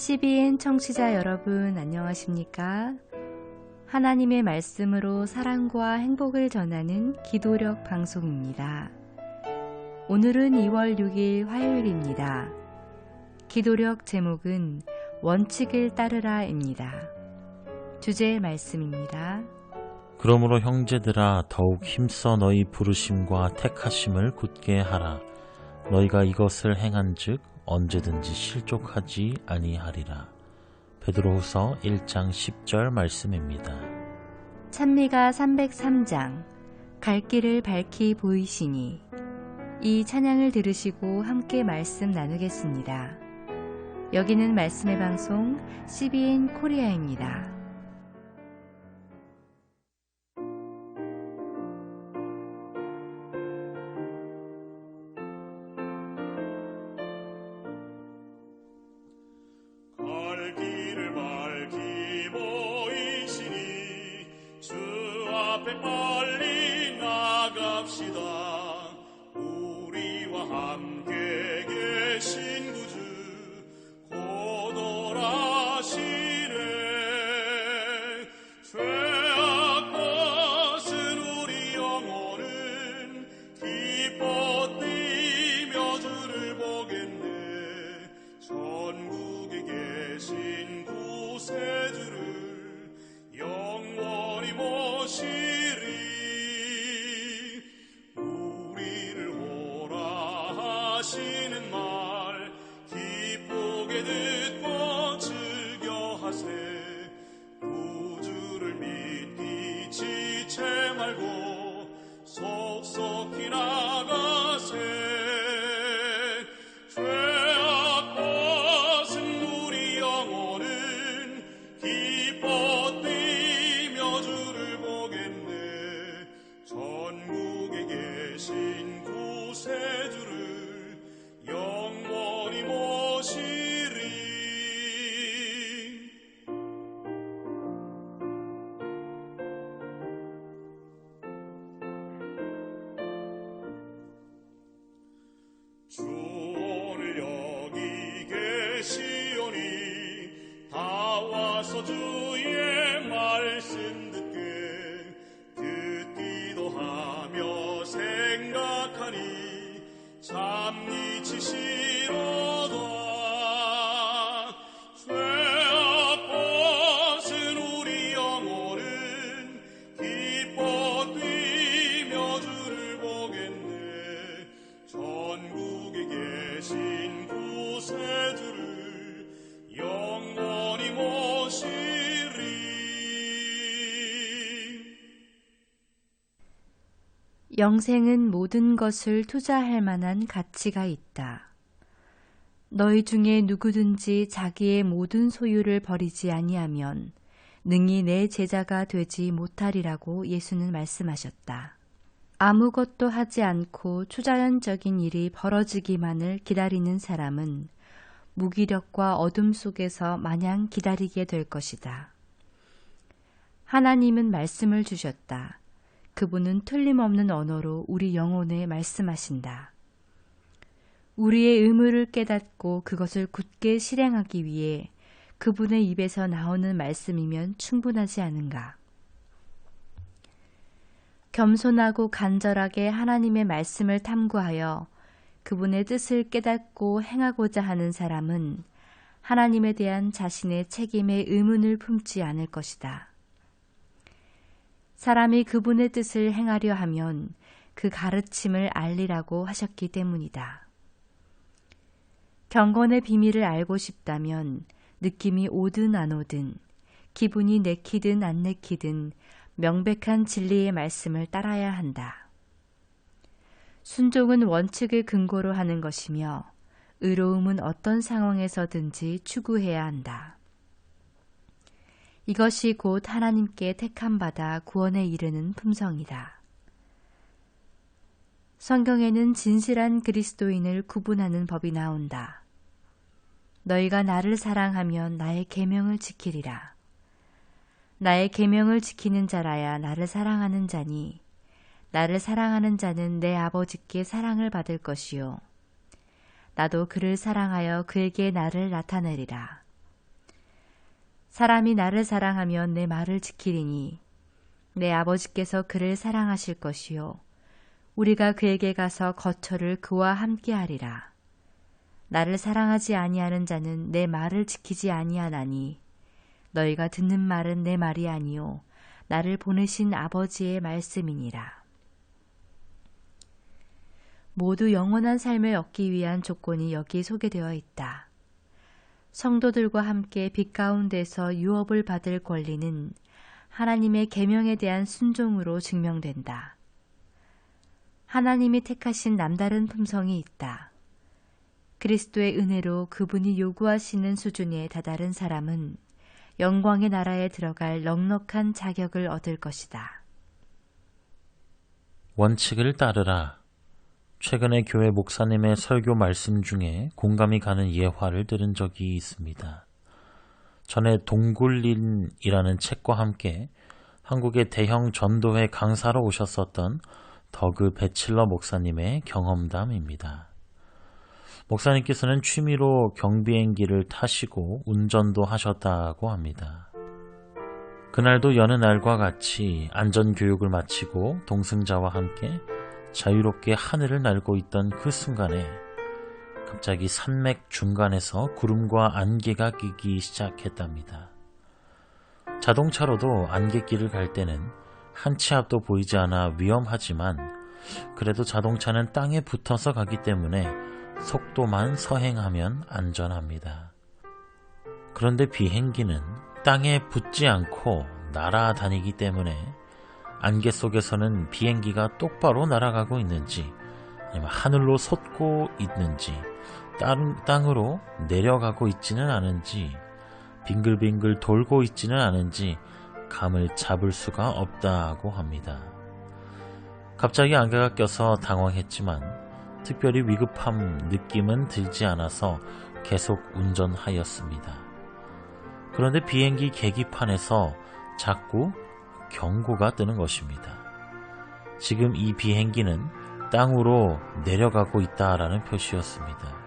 CBN 청취자 여러분 안녕하십니까? 하나님의 말씀으로 사랑과 행복을 전하는 기도력 방송입니다. 오늘은 2월 6일 화요일입니다. 기도력 제목은 원칙을 따르라입니다. 주제의 말씀입니다. 그러므로 형제들아 더욱 힘써 너희 부르심과 택하심을 굳게 하라. 너희가 이것을 행한즉 언제든지 실족하지 아니하리라. 베드로후서 1장 10절 말씀입니다. 찬미가 303장 갈 길을 밝히 보이시니 이 찬양을 들으시고 함께 말씀 나누겠습니다. 여기는 말씀의 방송 CBN 코리아입니다. 앞에 빨리 나갑시다 영생은 모든 것을 투자할 만한 가치가 있다. 너희 중에 누구든지 자기의 모든 소유를 버리지 아니하면 능히 내 제자가 되지 못하리라고 예수는 말씀하셨다. 아무것도 하지 않고 초자연적인 일이 벌어지기만을 기다리는 사람은 무기력과 어둠 속에서 마냥 기다리게 될 것이다. 하나님은 말씀을 주셨다. 그분은 틀림없는 언어로 우리 영혼에 말씀하신다. 우리의 의무를 깨닫고 그것을 굳게 실행하기 위해 그분의 입에서 나오는 말씀이면 충분하지 않은가? 겸손하고 간절하게 하나님의 말씀을 탐구하여 그분의 뜻을 깨닫고 행하고자 하는 사람은 하나님에 대한 자신의 책임의 의문을 품지 않을 것이다. 사람이 그분의 뜻을 행하려 하면 그 가르침을 알리라고 하셨기 때문이다. 경건의 비밀을 알고 싶다면 느낌이 오든 안 오든 기분이 내키든 안 내키든 명백한 진리의 말씀을 따라야 한다. 순종은 원칙을 근거로 하는 것이며 의로움은 어떤 상황에서든지 추구해야 한다. 이것이 곧 하나님께 택함받아 구원에 이르는 품성이다. 성경에는 진실한 그리스도인을 구분하는 법이 나온다. 너희가 나를 사랑하면 나의 계명을 지키리라. 나의 계명을 지키는 자라야 나를 사랑하는 자니 나를 사랑하는 자는 내 아버지께 사랑을 받을 것이요 나도 그를 사랑하여 그에게 나를 나타내리라. 사람이 나를 사랑하면 내 말을 지키리니 내 아버지께서 그를 사랑하실 것이요 우리가 그에게 가서 거처를 그와 함께 하리라. 나를 사랑하지 아니하는 자는 내 말을 지키지 아니하나니 너희가 듣는 말은 내 말이 아니요 나를 보내신 아버지의 말씀이니라. 모두 영원한 삶을 얻기 위한 조건이 여기 소개되어 있다. 성도들과 함께 빛 가운데서 유업을 받을 권리는 하나님의 계명에 대한 순종으로 증명된다. 하나님이 택하신 남다른 품성이 있다. 그리스도의 은혜로 그분이 요구하시는 수준에 다다른 사람은 영광의 나라에 들어갈 넉넉한 자격을 얻을 것이다. 원칙을 따르라. 최근에 교회 목사님의 설교 말씀 중에 공감이 가는 예화를 들은 적이 있습니다. 전에 동굴린이라는 책과 함께 한국의 대형 전도회 강사로 오셨었던 더그 배칠러 목사님의 경험담입니다. 목사님께서는 취미로 경비행기를 타시고 운전도 하셨다고 합니다. 그날도 여느 날과 같이 안전교육을 마치고 동승자와 함께 자유롭게 하늘을 날고 있던 그 순간에 갑자기 산맥 중간에서 구름과 안개가 끼기 시작했답니다. 자동차로도 안개길을 갈 때는 한 치 앞도 보이지 않아 위험하지만 그래도 자동차는 땅에 붙어서 가기 때문에 속도만 서행하면 안전합니다. 그런데 비행기는 땅에 붙지 않고 날아다니기 때문에 안개 속에서는 비행기가 똑바로 날아가고 있는지 아니면 하늘로 솟고 있는지 땅, 땅으로 내려가고 있지는 않은지 빙글빙글 돌고 있지는 않은지 감을 잡을 수가 없다고 합니다. 갑자기 안개가 껴서 당황했지만 특별히 위급함 느낌은 들지 않아서 계속 운전하였습니다. 그런데 비행기 계기판에서 자꾸 경고가 뜨는 것입니다. 지금 이 비행기는 땅으로 내려가고 있다라는 표시였습니다.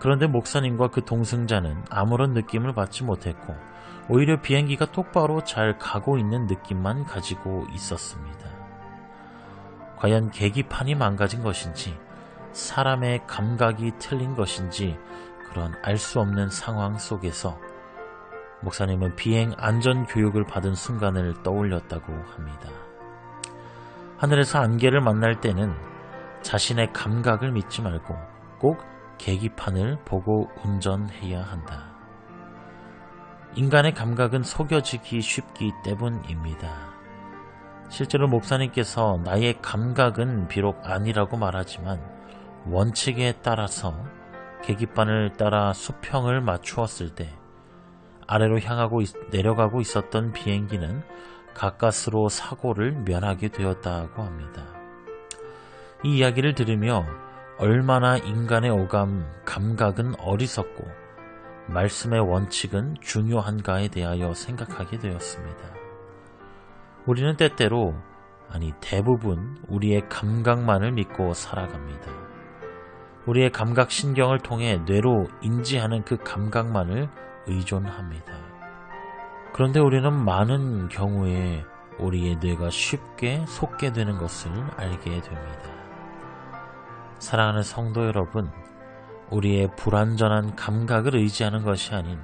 그런데 목사님과 그 동승자는 아무런 느낌을 받지 못했고 오히려 비행기가 똑바로 잘 가고 있는 느낌만 가지고 있었습니다. 과연 계기판이 망가진 것인지 사람의 감각이 틀린 것인지 그런 알 수 없는 상황 속에서 목사님은 비행 안전 교육을 받은 순간을 떠올렸다고 합니다. 하늘에서 안개를 만날 때는 자신의 감각을 믿지 말고 꼭 계기판을 보고 운전해야 한다. 인간의 감각은 속여지기 쉽기 때문입니다. 실제로 목사님께서 나의 감각은 비록 아니라고 말하지만 원칙에 따라서 계기판을 따라 수평을 맞추었을 때 아래로 향하고 있, 내려가고 있었던 비행기는 가까스로 사고를 면하게 되었다고 합니다. 이 이야기를 들으며 얼마나 인간의 오감, 감각은 어리석고 말씀의 원칙은 중요한가에 대하여 생각하게 되었습니다. 우리는 때때로, 아니 대부분 우리의 감각만을 믿고 살아갑니다. 우리의 감각 신경을 통해 뇌로 인지하는 그 감각만을 의존합니다. 그런데 우리는 많은 경우에 우리의 뇌가 쉽게 속게 되는 것을 알게 됩니다. 사랑하는 성도 여러분, 우리의 불완전한 감각을 의지하는 것이 아닌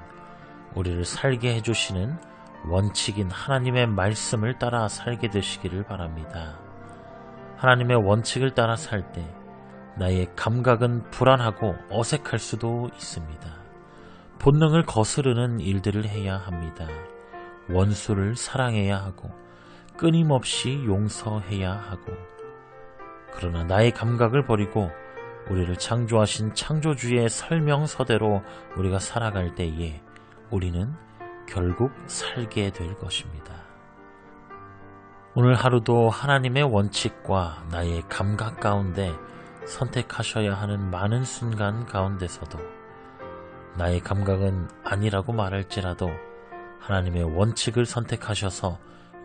우리를 살게 해주시는 원칙인 하나님의 말씀을 따라 살게 되시기를 바랍니다. 하나님의 원칙을 따라 살 때 나의 감각은 불안하고 어색할 수도 있습니다. 본능을 거스르는 일들을 해야 합니다. 원수를 사랑해야 하고 끊임없이 용서해야 하고 그러나 나의 감각을 버리고 우리를 창조하신 창조주의 설명서대로 우리가 살아갈 때에 우리는 결국 살게 될 것입니다. 오늘 하루도 하나님의 원칙과 나의 감각 가운데 선택하셔야 하는 많은 순간 가운데서도 나의 감각은 아니라고 말할지라도 하나님의 원칙을 선택하셔서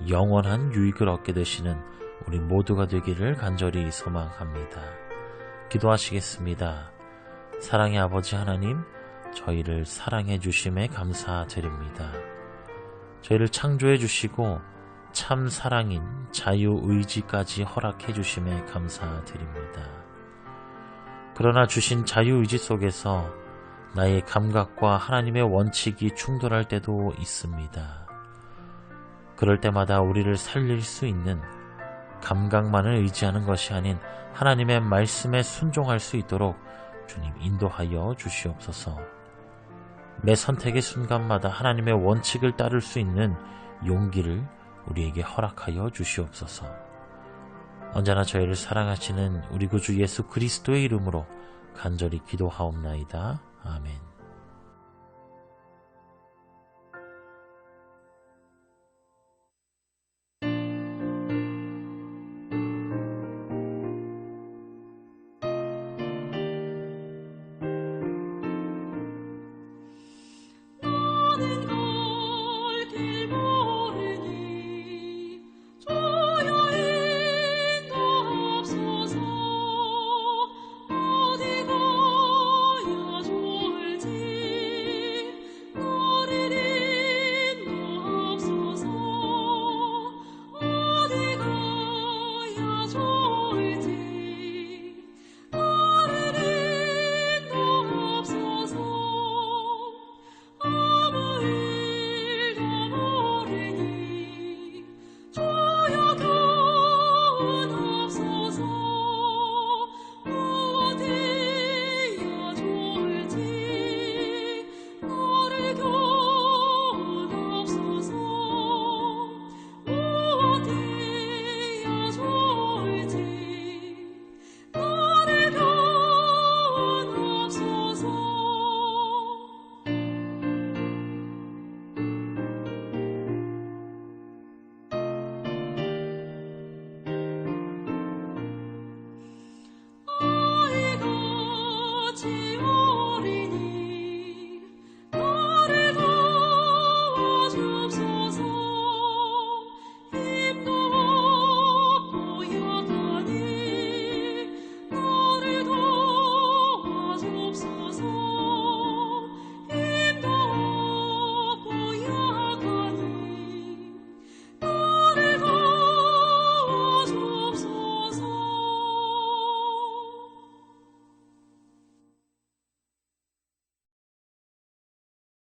영원한 유익을 얻게 되시는 우리 모두가 되기를 간절히 소망합니다. 기도하시겠습니다. 사랑의 아버지 하나님, 저희를 사랑해 주심에 감사드립니다. 저희를 창조해 주시고 참 사랑인 자유의지까지 허락해 주심에 감사드립니다. 그러나 주신 자유의지 속에서 나의 감각과 하나님의 원칙이 충돌할 때도 있습니다. 그럴 때마다 우리를 살릴 수 있는 감각만을 의지하는 것이 아닌 하나님의 말씀에 순종할 수 있도록 주님 인도하여 주시옵소서. 매 선택의 순간마다 하나님의 원칙을 따를 수 있는 용기를 우리에게 허락하여 주시옵소서. 언제나 저희를 사랑하시는 우리 구주 예수 그리스도의 이름으로 간절히 기도하옵나이다. 아멘.